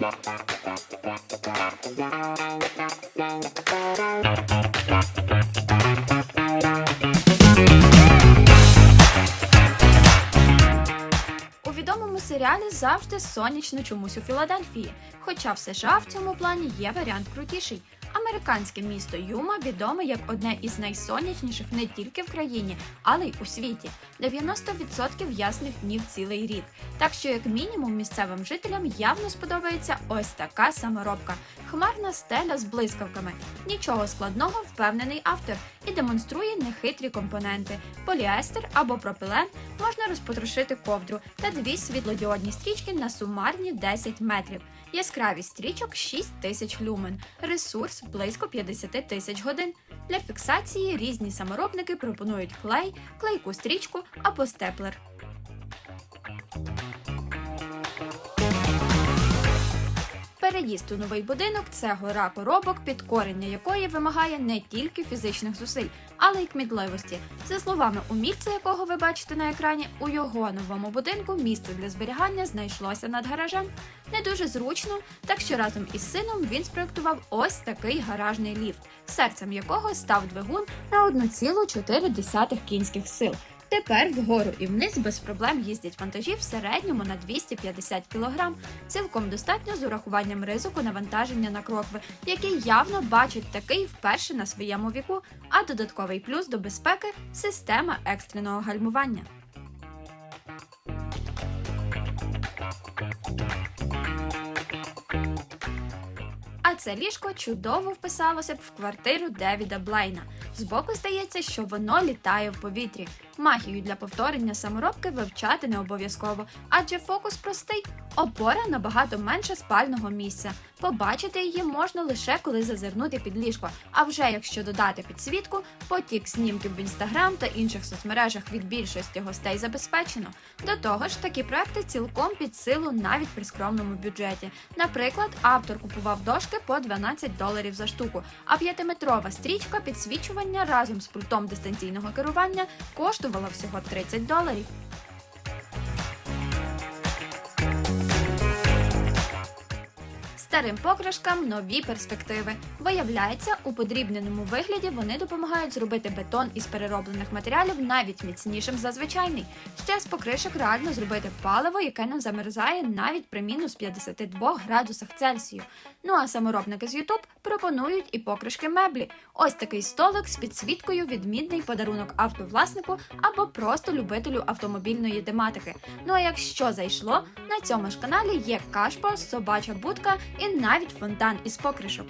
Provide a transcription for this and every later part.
У відомому серіалі завжди сонячно чомусь у Філадельфії, хоча в США в цьому плані є варіант крутіший. Американське місто Юма відоме як одне із найсонячніших не тільки в країні, але й у світі. 90% ясних днів цілий рік. Так що, як мінімум, місцевим жителям явно сподобається ось така саморобка. Хмарна стеля з блискавками. Нічого складного, впевнений автор, і демонструє нехитрі компоненти: поліестер або пропилен можна розпотрошити ковдру та дві світлодіодні стрічки на сумарні 10 метрів. Яскравість стрічок 6 тисяч люмен, ресурс близько 50 тисяч годин. Для фіксації різні саморобники пропонують клей, клейку стрічку або степлер. Переїзд у новий будинок це гора коробок, підкорення якої вимагає не тільки фізичних зусиль, але й кмітливості. За словами умільця, якого ви бачите на екрані, у його новому будинку місце для зберігання знайшлося над гаражем. Не дуже зручно, так що разом із сином він спроектував ось такий гаражний ліфт, серцем якого став двигун на 1,4 кінських сил. Тепер вгору і вниз без проблем їздять вантажі в середньому на 250 кг. Цілком достатньо з урахуванням ризику навантаження на крокви, який явно бачить такий вперше на своєму віку, а додатковий плюс до безпеки система екстреного гальмування. А це ліжко чудово вписалося б в квартиру Девіда Блейна. Збоку здається, що воно літає в повітрі. Магію для повторення саморобки вивчати не обов'язково, адже фокус простий. Опора набагато менше спального місця. Побачити її можна лише коли зазирнути під ліжко. А вже якщо додати підсвітку, потік снімків в інстаграм та інших соцмережах від більшості гостей забезпечено. До того ж, такі проекти цілком під силу навіть при скромному бюджеті. Наприклад, автор купував дошки по 12 доларів за штуку, а п'ятиметрова стрічка підсвічування разом з пультом дистанційного керування коштувала всього 30 доларів. Старим покришкам нові перспективи. Виявляється, у подрібненому вигляді вони допомагають зробити бетон із перероблених матеріалів навіть міцнішим за звичайний. Ще з покришок реально зробити паливо, яке не замерзає навіть при мінус 52 градусах Цельсію. Ну а саморобники з YouTube пропонують і покришки меблі. Ось такий столик з підсвіткою відмінний подарунок автовласнику або просто любителю автомобільної тематики. Ну а якщо зайшло, на цьому ж каналі є кашпо, собача будка і навіть фонтан із покришок.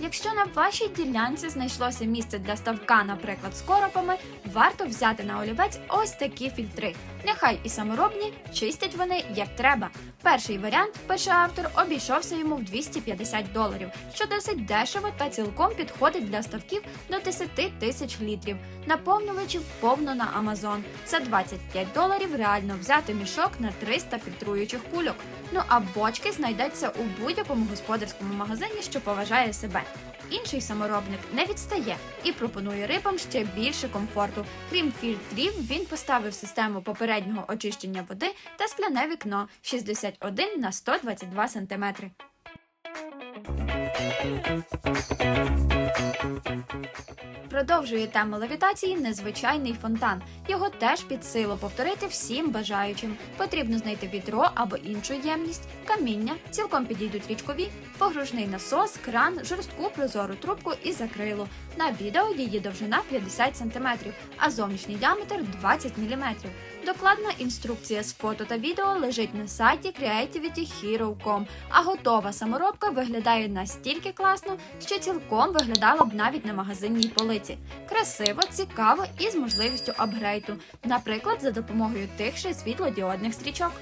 Якщо на вашій ділянці знайшлося місце для ставка, наприклад, з коропами, варто взяти на олівець ось такі фільтри. Нехай і саморобні, чистять вони як треба. Перший варіант, пише автор, обійшовся йому в 250 доларів, що досить дешево та цілком підходить для ставків до 10 тисяч літрів. Наповнювачів повно на Amazon. За 25 доларів реально взяти мішок на 300 фільтруючих кульок. Ну а бочки знайдеться у будь-якому господарському магазині, що поважає себе. Інший саморобник не відстає і пропонує рибам ще більше комфорту. Крім фільтрів, він поставив систему попереднього очищення води та скляне вікно 61 на 122 см. Продовжує тему левітації незвичайний фонтан. Його теж під силу повторити всім бажаючим. Потрібно знайти відро або іншу ємність, каміння, цілком підійдуть річкові, погружний насос, кран, жорстку прозору трубку і закрило. На відео її довжина 50 см, а зовнішній діаметр 20 мм. Докладна інструкція з фото та відео лежить на сайті creativityhero.com, а готова саморобка виглядає настільки класно, що цілком виглядала б навіть на магазинній полиці. Красиво, цікаво і з можливістю апгрейду, наприклад, за допомогою тих же світлодіодних стрічок.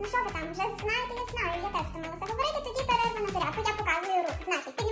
Ну що ви там, вже знаєте, я знаю, я теж втомилася говорити, тоді перерва на зарядку. Я показую руку. Значить,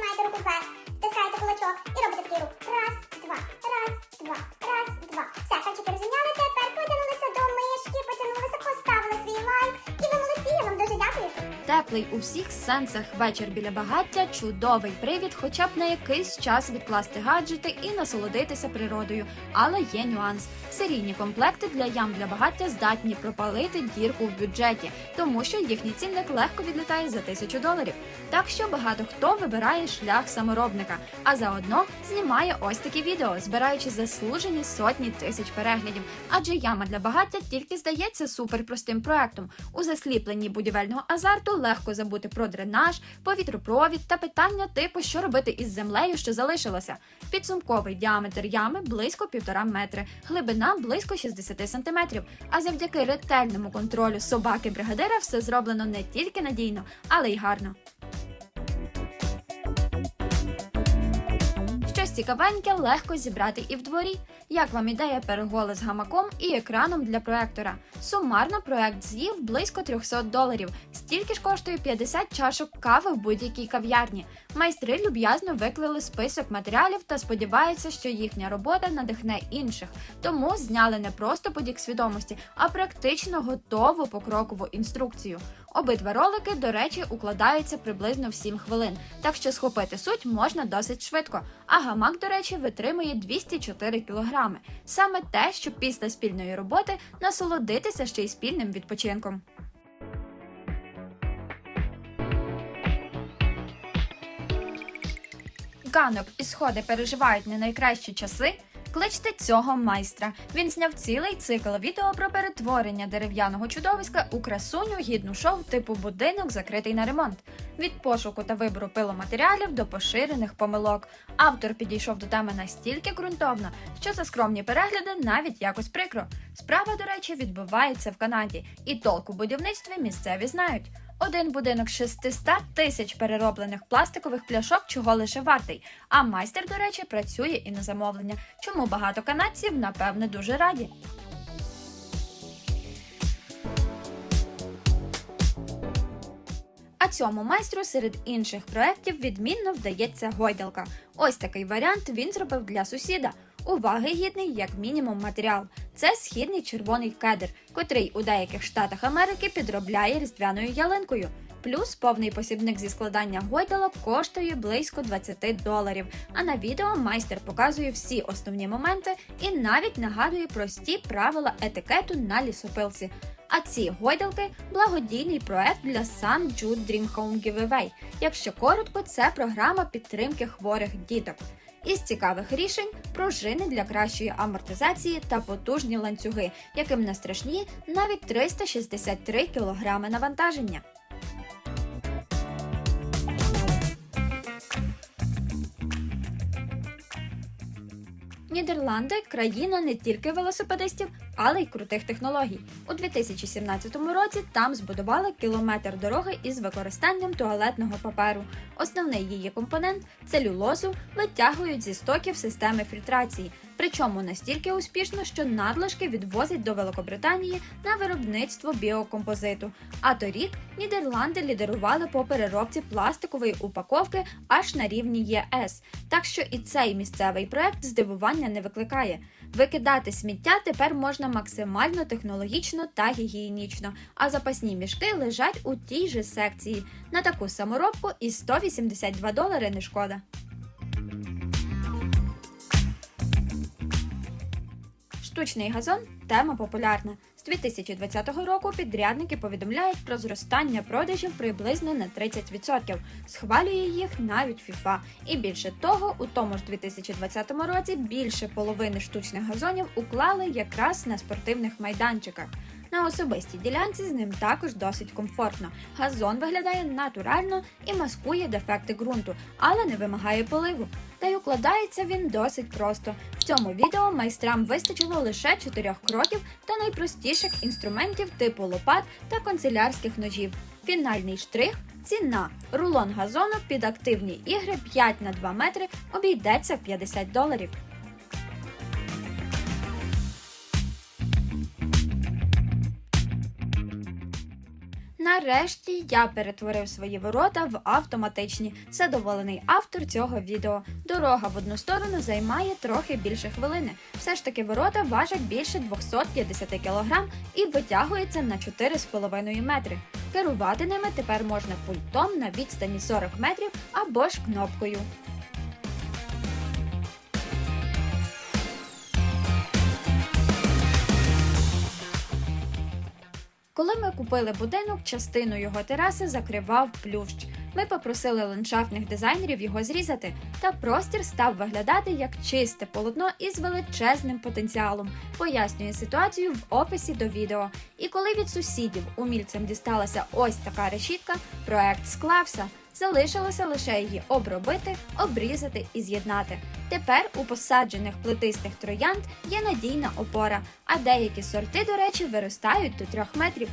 теплий у всіх сенсах вечір біля багаття чудовий привід, хоча б на якийсь час відкласти гаджети і насолодитися природою. Але є нюанс. Серійні комплекти для ям для багаття здатні пропалити дірку в бюджеті, тому що їхній цінник легко відлітає за тисячу доларів. Так що багато хто вибирає шлях саморобника, а заодно знімає ось такі відео, збираючи заслужені сотні тисяч переглядів. Адже яма для багаття тільки здається суперпростим проектом. У засліпленні будівельного азарту легко забути про дренаж, повітропровід та питання типу, що робити із землею, що залишилося. Підсумковий діаметр ями близько півтора метри, глибина близько 60 сантиметрів. А завдяки ретельному контролю собаки бригадира все зроблено не тільки надійно, але й гарно. Щось цікавеньке легко зібрати і в дворі. Як вам ідея переголи з гамаком і екраном для проектора? Сумарно проект з'їв близько 300 доларів. Стільки ж коштує 50 чашок кави в будь-якій кав'ярні. Майстри люб'язно виклали список матеріалів та сподіваються, що їхня робота надихне інших. Тому зняли не просто подік свідомості, а практично готову покрокову інструкцію. Обидва ролики, до речі, укладаються приблизно в 7 хвилин, так що схопити суть можна досить швидко. А гамак, до речі, витримує 204 кілограми. Саме те, щоб після спільної роботи насолодитися ще й спільним відпочинком. Ганок і сходи переживають не найкращі часи. Кличте цього майстра. Він зняв цілий цикл відео про перетворення дерев'яного чудовиська у красуню гідну шоу типу будинок закритий на ремонт. Від пошуку та вибору пиломатеріалів до поширених помилок. Автор підійшов до теми настільки ґрунтовно, що за скромні перегляди навіть якось прикро. Справа, до речі, відбувається в Канаді, і толк у будівництві місцеві знають. Один будинок з 600 тисяч перероблених пластикових пляшок чого лише вартий. А майстер, до речі, працює і на замовлення, чому багато канадців, напевне, дуже раді. А цьому майстру серед інших проєктів відмінно вдається гойдалка. Ось такий варіант він зробив для сусіда. Уваги гідний, як мінімум, матеріал. Це східний червоний кедр, котрий у деяких штатах Америки підробляє різдвяною ялинкою. Плюс повний посібник зі складання гойдалок коштує близько 20 доларів. А на відео майстер показує всі основні моменти і навіть нагадує прості правила етикету на лісопилці. А ці гойдалки благодійний проект для Sun Jude Dream Home Giveaway. Якщо коротко, це програма підтримки хворих діток. Із цікавих рішень пружини для кращої амортизації та потужні ланцюги, яким не страшні навіть 363 кг навантаження. Нідерланди країна не тільки велосипедистів, але й крутих технологій. У 2017 році там збудували кілометр дороги із використанням туалетного паперу. Основний її компонент целюлозу витягують зі стоків системи фільтрації. Причому настільки успішно, що надлишки відвозять до Великобританії на виробництво біокомпозиту. А торік Нідерланди лідерували по переробці пластикової упаковки аж на рівні ЄС. Так що і цей місцевий проект здивування не викликає. Викидати сміття тепер можна максимально технологічно та гігієнічно, а запасні мішки лежать у тій же секції. На таку саморобку і 182 долари не шкода. Штучний газон тема популярна. З 2020 року підрядники повідомляють про зростання продажів приблизно на 30%. Схвалює їх навіть FIFA. І більше того, у тому ж 2020 році більше половини штучних газонів уклали якраз на спортивних майданчиках. На особистій ділянці з ним також досить комфортно. Газон виглядає натурально і маскує дефекти ґрунту, але не вимагає поливу. Та й укладається він досить просто. В цьому відео майстрам вистачило лише чотирьох кроків та найпростіших інструментів типу лопат та канцелярських ножів. Фінальний штрих. Ціна рулон газону під активні ігри 5 на 2 метри обійдеться в 50 доларів. Нарешті я перетворив свої ворота в автоматичні. Задоволений автор цього відео. Дорога в одну сторону займає трохи більше хвилини. Все ж таки ворота важать більше 250 кг і витягується на 4,5 метри. Керувати ними тепер можна пультом на відстані 40 метрів або ж кнопкою. Коли ми купили будинок, частину його тераси закривав плющ. Ми попросили ландшафтних дизайнерів його зрізати, та простір став виглядати як чисте полотно із величезним потенціалом. Пояснює ситуацію в описі до відео. І коли від сусідів умільцям дісталася ось така решітка, проект склався. Залишилося лише її обробити, обрізати і з'єднати. Тепер у посаджених плетистих троянд є надійна опора, а деякі сорти, до речі, виростають до 3 метрів.